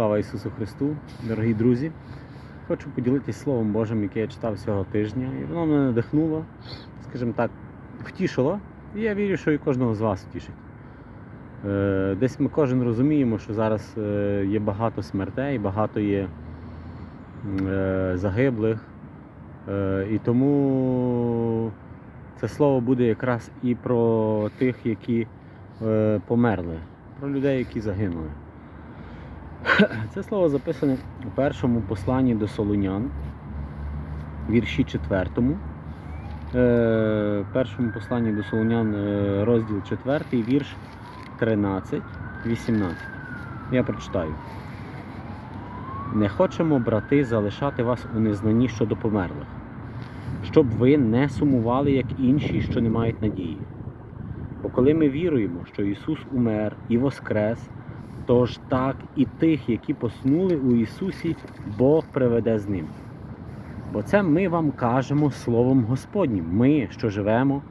Слава Ісусу Христу, дорогі друзі! Хочу поділитися Словом Божим, яке я читав цього тижня, і воно мене надихнуло, скажімо так, втішило. І я вірю, що і кожного з вас втішить. Е, Десь ми кожен розуміємо, що зараз е, є багато смертей, багато є е, загиблих. І тому це слово буде якраз і про тих, які померли, про людей, які загинули. Це слово записане у першому посланні до Солунян, вірші 4. Е, першому посланні до Солунян, е, розділ 4, вірш 13, 18. Я прочитаю. Не хочемо, брати, залишати вас у незнанні щодо померлих, щоб ви не сумували, як інші, що не мають надії. Бо коли ми віруємо, що Ісус умер і воскрес, Тож так і тих, які поснули у Ісусі, Бог приведе з ним. Бо це ми вам кажемо Словом Господнім. Ми, що живемо,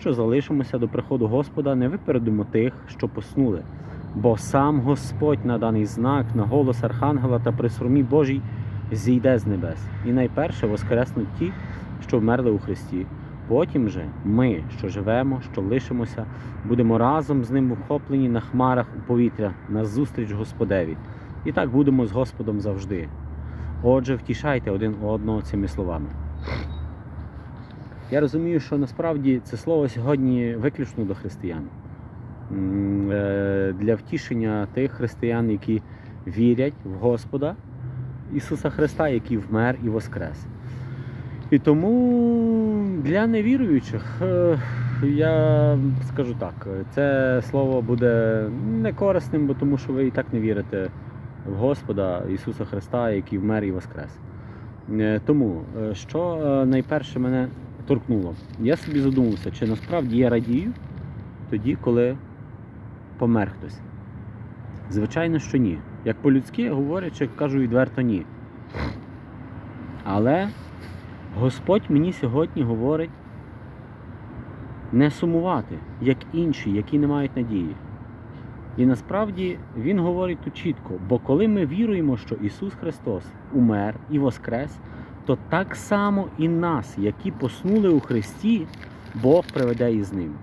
що залишимося до приходу Господа, не випередимо тих, що поснули. Бо сам Господь на даний знак, на голос Архангела та при сурмі Божій зійде з небес. І найперше воскреснуть ті, що вмерли у Христі. Потім же ми, що живемо, що лишимося, будемо разом з ним вхоплені на хмарах у повітря на зустріч Господеві. І так будемо з Господом завжди. Отже, втішайте один одного цими словами. Я розумію, що насправді це слово сьогодні виключно до християн. Е, Для втішення тих християн, які вірять в Господа Ісуса Христа, який вмер і воскрес. І тому для невіруючих е, я скажу так, це слово буде не корисним, бо тому що ви і так не вірите в Господа Ісуса Христа, який вмер і воскрес. Е, Тому, е, що найперше мене торкнуло, я собі задумався, чи насправді я радію тоді, коли помер хтось. Звичайно, що ні. Як по-людськи говорячи, кажу відверто ні. Але Господь мені сьогодні говорить не сумувати, як інші, які не мають надії. І насправді Він говорить тут чітко, бо коли ми віруємо, що Ісус Христос умер і воскрес, то так само і нас, які поснули у Христі, Бог приведе із ним.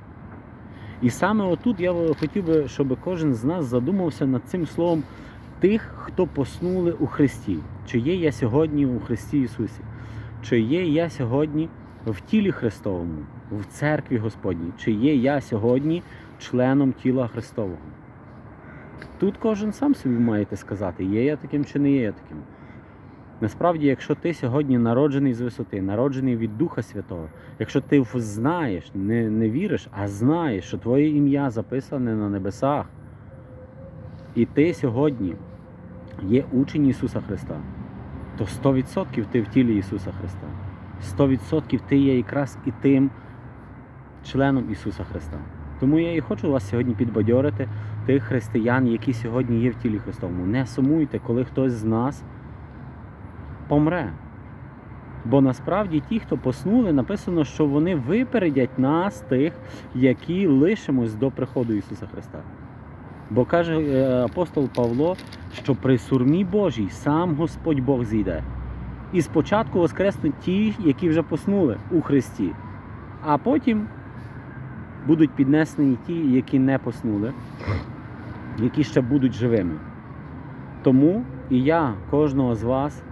І саме отут я хотів би, щоб кожен з нас задумався над цим словом тих, хто поснули у Христі. Чи є я сьогодні у Христі Ісусі? Чи є я сьогодні в тілі Христовому, в церкві Господній? Чи є я сьогодні членом тіла Христового? Тут кожен сам собі маєте сказати, є я таким чи не є я таким. Насправді, якщо ти сьогодні народжений з висоти, народжений від Духа Святого, якщо ти знаєш, не, не віриш, а знаєш, що твоє ім'я записане на небесах, і ти сьогодні є учень Ісуса Христа, то 100% ти в тілі Ісуса Христа. 100% ти є якраз і тим членом Ісуса Христа. Тому я і хочу вас сьогодні підбадьорити, тих християн, які сьогодні є в тілі Христовому. Не сумуйте, коли хтось з нас помре. Бо насправді ті, хто поснули, написано, що вони випередять нас, тих, які лишимось до приходу Ісуса Христа. Бо каже е, апостол Павло, що при сурмі Божій сам Господь Бог зійде. І спочатку воскреснуть ті, які вже поснули у Христі, а потім будуть піднесені ті, які не поснули, які ще будуть живими. Тому і я кожного з вас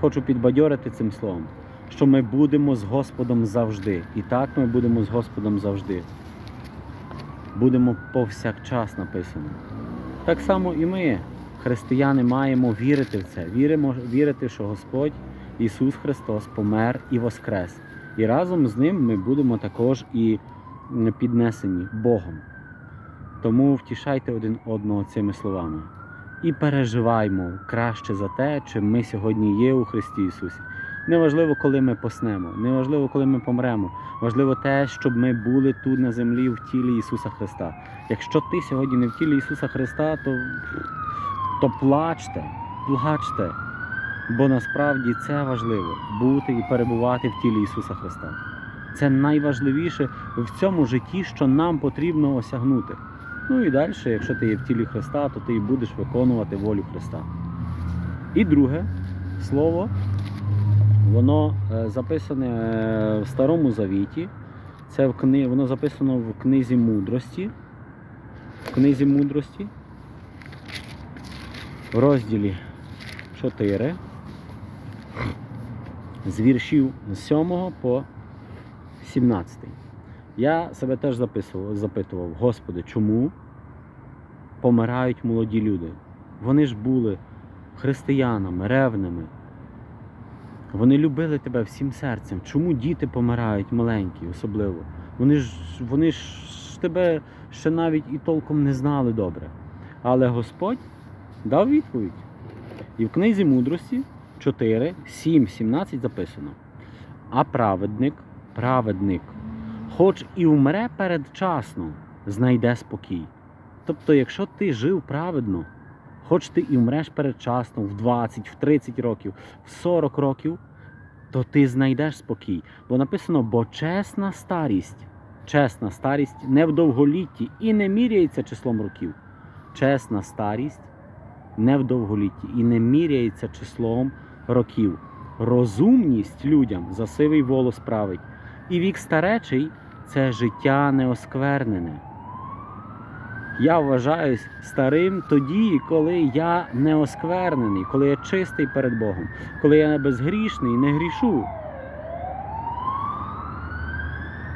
хочу підбадьорити цим словом, що ми будемо з Господом завжди. І так ми будемо з Господом завжди. Будемо повсякчас написано. Так само і ми, християни, маємо вірити в це. Віримо, вірити, що Господь Ісус Христос помер і воскрес. І разом з ним ми будемо також і піднесені Богом. Тому втішайте один одного цими словами. І переживаймо краще за те, чим ми сьогодні є у Христі Ісусі. Неважливо, коли ми поснемо, неважливо, коли ми помремо. Важливо те, щоб ми були тут на землі в тілі Ісуса Христа. Якщо ти сьогодні не в тілі Ісуса Христа, то, то плачте, плачте. Бо насправді це важливо бути і перебувати в тілі Ісуса Христа. Це найважливіше в цьому житті, що нам потрібно осягнути. Ну і далі, якщо ти є в тілі Христа, то ти і будеш виконувати волю Христа. І друге слово, воно е, записане е, в Старому Завіті. Це в кни... воно записано в книзі мудрості. В книзі мудрості. В розділі 4. З віршів з 7 по 17. Я себе теж записував, запитував, Господи, чому помирають молоді люди? Вони ж були християнами, ревними. Вони любили тебе всім серцем. Чому діти помирають маленькі, особливо? Вони ж, вони ж тебе ще навіть і толком не знали добре. Але Господь дав відповідь. І в книзі мудрості 4, 7, 17 записано. А праведник, праведник, хоч і вмре передчасно, знайде спокій. Тобто, якщо ти жив праведно, хоч ти і вмреш передчасно, в 20, в 30 років, в 40 років, то ти знайдеш спокій. Бо написано, бо чесна старість, чесна старість не в довголітті і не міряється числом років. Чесна старість не в довголітті і не міряється числом років. Розумність людям за сивий волос править. І вік старечий це життя неосквернене. Я вважаюсь старим тоді, коли я не осквернений, коли я чистий перед Богом, коли я не безгрішний, не грішу.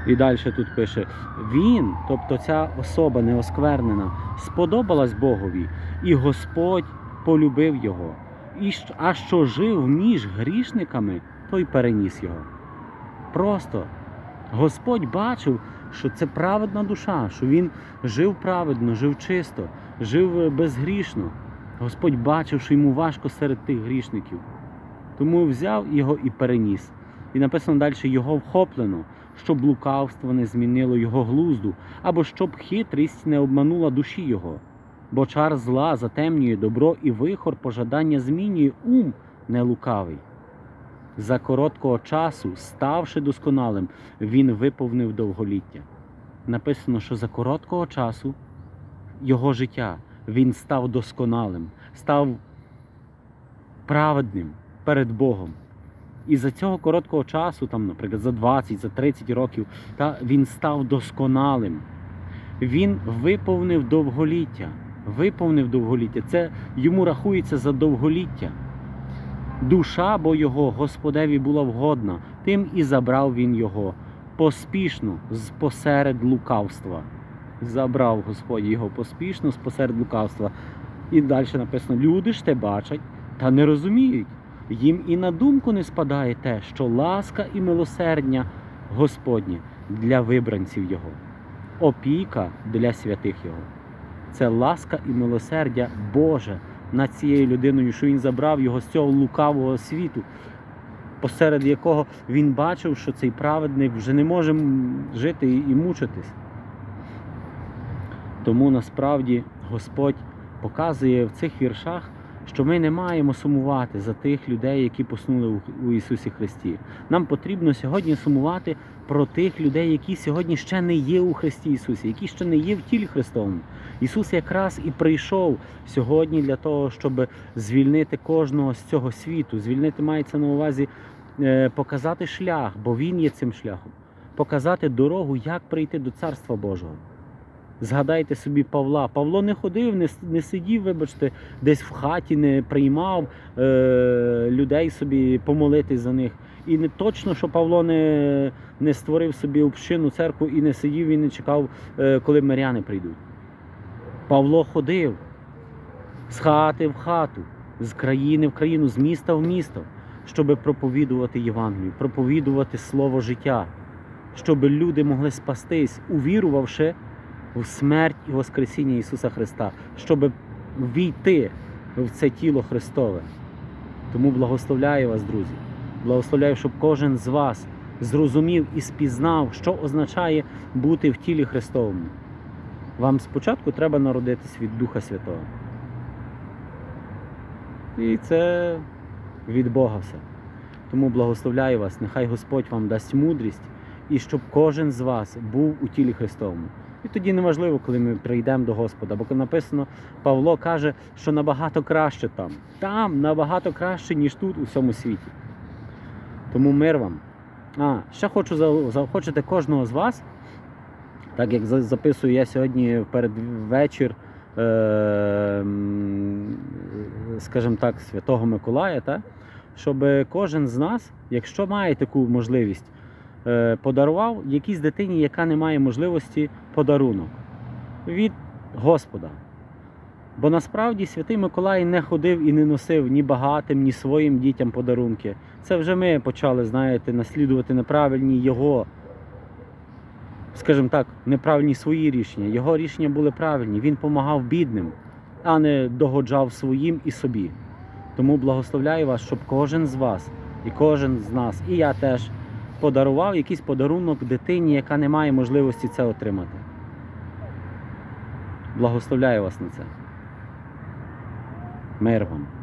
І далі тут пише: Він, тобто ця особа неосквернена, сподобалась Богові, і Господь полюбив його. І а що жив між грішниками, той переніс його. Просто Господь бачив, що це праведна душа, що він жив праведно, жив чисто, жив е, безгрішно. Господь бачив, що йому важко серед тих грішників. Тому взяв його і переніс. І написано далі: його вхоплено, щоб лукавство не змінило його глузду, або щоб хитрість не обманула душі його. Бо чар зла затемнює добро і вихор пожадання змінює ум нелукавий. За короткого часу, ставши досконалим, він виповнив довголіття. Написано, що за короткого часу його життя він став досконалим, став праведним перед Богом. І за цього короткого часу, там, наприклад, за 20, за 30 років, та, він став досконалим. Він виповнив довголіття. Виповнив довголіття. Це йому рахується за довголіття. Душа бо його Господеві була вгодна, тим і забрав він його поспішно з посеред лукавства. Забрав Господь його поспішно з посеред лукавства. І далі написано: люди ж те бачать та не розуміють. Їм і на думку не спадає те, що ласка і милосердня Господнє для вибранців Його, опіка для святих Його. Це ласка і милосердя Боже над цією людиною, що він забрав його з цього лукавого світу, посеред якого він бачив, що цей праведник вже не може жити і мучитись. Тому насправді Господь показує в цих віршах, що ми не маємо сумувати за тих людей, які поснули у Ісусі Христі. Нам потрібно сьогодні сумувати про тих людей, які сьогодні ще не є у Христі Ісусі, які ще не є в тілі Христовому. Ісус якраз і прийшов сьогодні для того, щоб звільнити кожного з цього світу. Звільнити мається на увазі е, показати шлях, бо Він є цим шляхом, показати дорогу, як прийти до Царства Божого. Згадайте собі Павла. Павло не ходив, не, не сидів, вибачте, десь в хаті, не приймав е, людей собі помолитись за них. І не точно, що Павло не, не створив собі общину, церкву і не сидів і не чекав, е, коли миряни прийдуть. Павло ходив з хати в хату, з країни в країну, з міста в місто, щоб проповідувати Євангелію, проповідувати слово життя, щоб люди могли спастись, увірувавши в смерть і Воскресіння Ісуса Христа, щоб війти в це тіло Христове. Тому благословляю вас, друзі. Благословляю, щоб кожен з вас зрозумів і спізнав, що означає бути в тілі Христовому. Вам спочатку треба народитись від Духа Святого. І це від Бога все. Тому благословляю вас, нехай Господь вам дасть мудрість і щоб кожен з вас був у тілі Христовому. І тоді неважливо, коли ми прийдемо до Господа. Бо написано, Павло каже, що набагато краще там. Там набагато краще, ніж тут, у всьому світі. Тому мир вам. А, ще хочу за- заохочити кожного з вас, так як записую я сьогодні в передвечір, е, скажімо так, Святого Миколая, так? щоб кожен з нас, якщо має таку можливість, е, подарував якійсь дитині, яка не має можливості подарунок від Господа. Бо насправді святий Миколай не ходив і не носив ні багатим, ні своїм дітям подарунки. Це вже ми почали, знаєте, наслідувати неправильні його, скажімо так, неправильні свої рішення. Його рішення були правильні. Він допомагав бідним, а не догоджав своїм і собі. Тому благословляю вас, щоб кожен з вас і кожен з нас, і я теж подарував якийсь подарунок дитині, яка не має можливості це отримати. Благословляю вас на це. Мир вам.